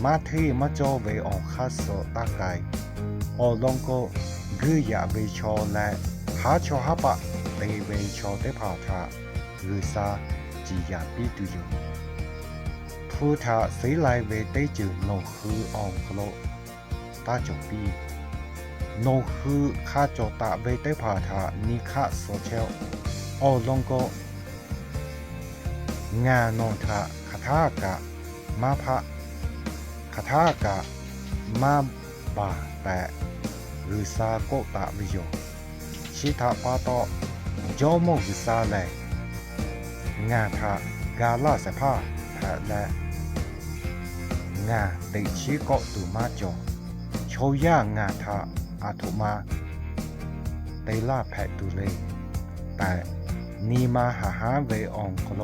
โยโนคือแลทอเวอคาสตาแลโยคือทาโดโนโนคือออโซอสาปเวทาปาโตฟอเมาเชเตพาทาโดโนอพ่ออมีเฮดาเวเตจืทาชอคาเบยตาอือตาโมเปียวอพ่ออมีเตพาท่าจอเวออกคาสตาไกอลงก็กือยาเวชอและหาชอฮับะเตเวชอเตพาทาหรือซาจียาปีตุยผู้ทาสีไลเวเตจืโนคืออองโคโลตาจงปีโนคือคาจอตาเวเตพาทานิคาโซเชลอลงก็งานนทาคาทากะมาพะ คาถากะมาบาแปะหรือซาโกตะวิโยชิทาปาโตโยโมวิซาเลงาทากาลาเสภาแผะและงาติชิโกตุมาจอโชย่างาทาอาทุมาเตลาแผะตุเลแต่นีมาหาหาเวองโคโล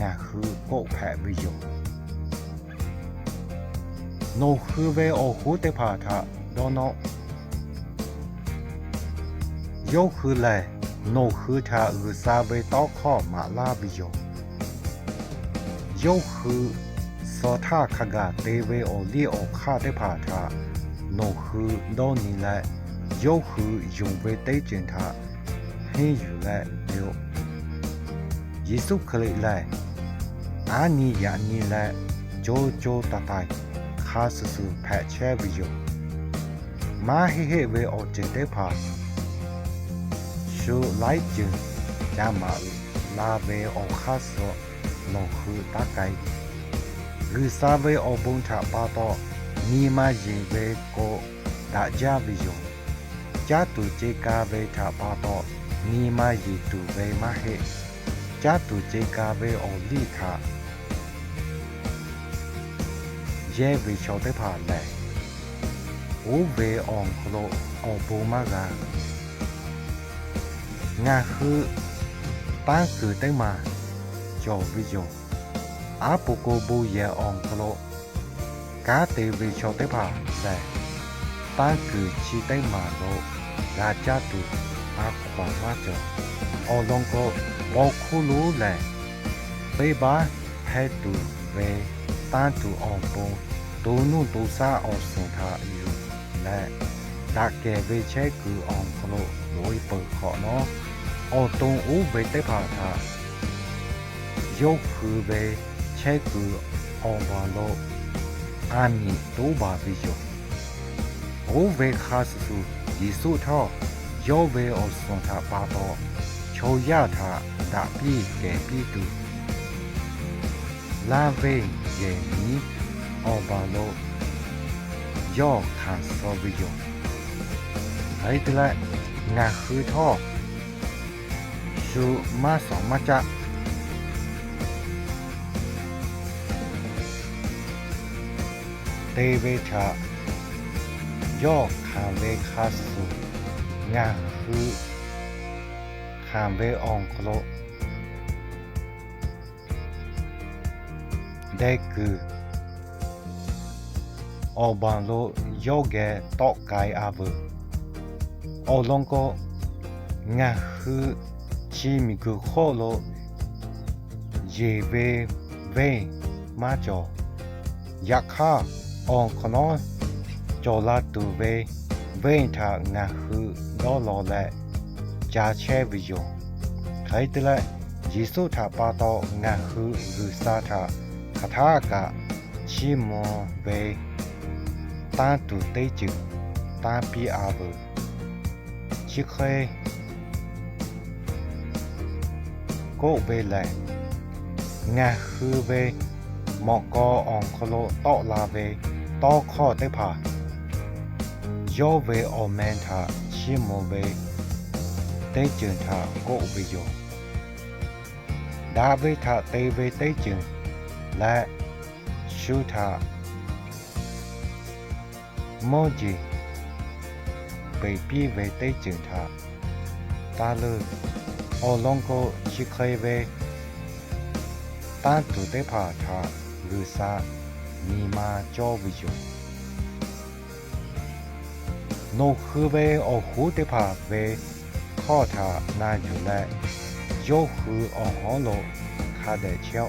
งาคือโกแผะวิโย โนคือเวโอฮูเตพาทาโดโนโยคือแลโนคือทาอือซาเวตอข้อมาลาบิโยโยคือสอทาคากาเตเวโอลีโอคาเตพาทาโนคือโดนีแลโยคือยุงเวเตจินทาให้อยู่แลเดียวเยซูคริสต์แลอานียานีแลโจโจตาไตคาสุสุแพแช่วิโยมาเฮเฮเวออกจึงได้พาชูไลจึงจามาลาเวออกคาสอลงคือตาไกหรือซาเวออกบุญถาปาตอนีมายิงเวโกดาจาวิโยจาตุเจกาเวถาปาตอนีมายีตุเวมาเฮจาตุเจกาเวออกลีคา คือได้มาจอวิโยอาปูโกบูเยอองโคโลกาเตวิชอเตพาแลป้าคือชีได้มาโลราจาตุอาความา ပန်းသူအောင်ပုံဒုံနုဒုစာအောင်စင်ထားအယူနဲ့ဒါကဲဝေချဲကူအောင်ခလို့ဝိပခေါ်နော်အော်တုံဦးဘေတက်ပါတာရုပ်ခုဘေချဲကူအောင်ပါလို့အာမီတို့ပါပြီယောအိုဝေခါစစုဒီစုထောယောဝေအောင်စံတာပါတော့ချိုရတာဒါပြီကဲပြီသူ รงอูเวเตพาทายกคืออบาโลอามีตูบาวิโยอเวคาสสุยิสุทอยอเวโยาทาดาปีแกปีตูลาเวเยนีอบาโลยอคาโซวิโยไอตละงาคือท่อชูมาสองมาจะเตเวชายอคาเวคาสุงาคือคาเวองโคล ได้คืออบังโลโยเกตอกไกอาเวอลงก็งาคือชิมิกุโคโลเยเวเวมาจอยักข้าองคนอจอลาตูเวเวทางาคือดอลอและจาเชวิโยใครตละยิสุทาปาโตงาคือรือซาทา ထာကရှိမောဘေတန်တူတေချူတန်ပီအာဘချိခဲကိုဘေလဲငါခုဘေမောကောအောင်ခလိုတော့လာဘေတော့ခော့တေဖာယောဘေအော်မန်တာရှိမောဘေတေချွန်တာကိုဘေယောဒါဘေတာတေဘေတေချွန် และชูธาโมจิไปปีเวเตจึงทาตาเลออลงโกชิเคยเวตาตุเตพาทาหรือซามีมาจอวิโยโนคือเวอหูเตพาเวข้อทานาอยู่และโยคืออหอโลคาเดเชียว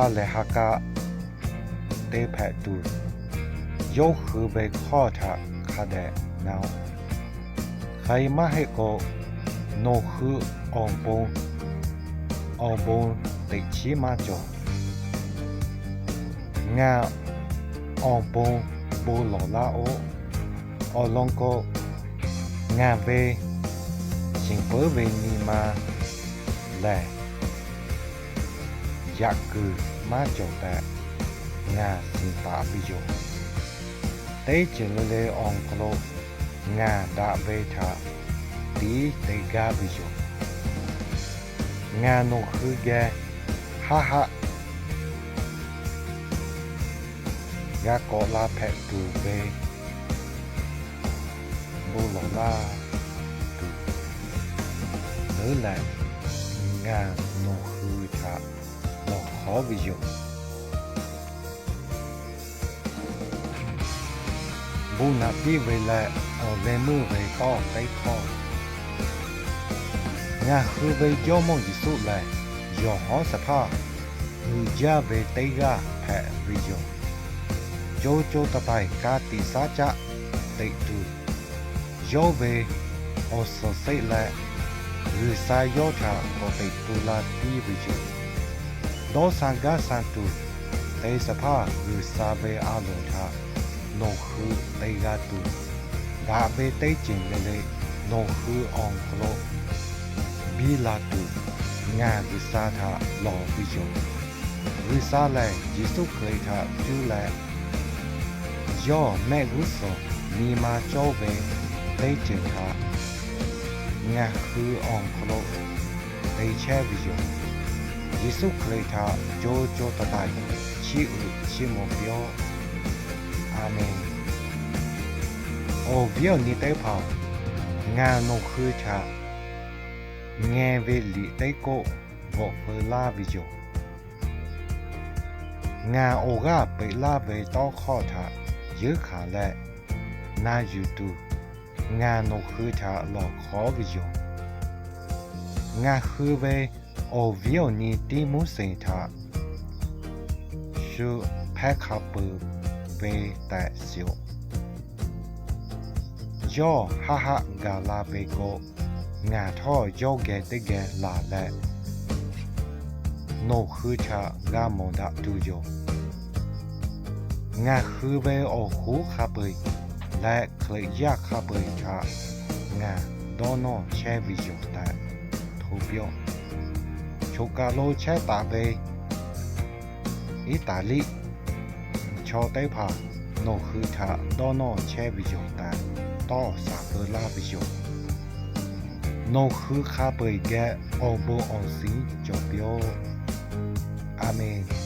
าเลฮากะเตแพดูยกคือเบข้อชะคาแดนาวใครมาให้โกโนคืออองปงองปงติชิมาจองาอองงบูหลลาโออลองโกงาเวสิงเปอร์นีมาและ yakku majota nga simpa bijo te chelele onklo nga da beta ti te ga bijo nga no khuge ha ha ya ko la phe tu be bo lo la tu nơ la nga no khu cha Hobbyum. Buna pi về lại ở về mưa về có cái kho. Nhà khư về cho mong chỉ sụt lại, giờ họ sẽ tha. Người ra về tây ra hệ vì dùng. Cho cho ta bài ca tỷ xa chạ, tệ trừ. Do về, họ sẽ xây lại, người sai do trả có tệ trừ là pi vì dùng. โนสังกาสันตุเตสภาหรือซาเบอาโลทาโนคือเตกาตุดาเบเตจิงเลโนคือองโคลบิลาตุงานวิสาธาลอวิโยวิซาแลยิสุเคยทาจูแลย่อแม่กุศลมีมาโจเบเตจิงทางานคือองโคลเตแชวิโย 理測れた情緒たたえしうしもびょうอาเมนโอเบียอนี้ได้เผางานนคือชาเงเวลิได้โกบอเปลาวิจงาโอกาเปลาเวต้อข้อทาเยอะขาแลนาอยู่ดูงานนคือชาหลอกขอวิจงาคือเว ခူချာလောခေါ်ဗီဂျိုငါခူဘေ o vio ni ti mu sein tha shu pack up ve ta sio yo ha ha ga la be ko nga tho yo ge te ge la le no khu cha ga mo da tu yo nga khu ve o hu kha pe la kle ya kha pe cha nga do no che vi yo ta thu bio Choccalo Cetate Italy Chotepa no Huta Dono Chevijota To Sapula Vijo No Huka Brigade Obo Onsin Jobio Amen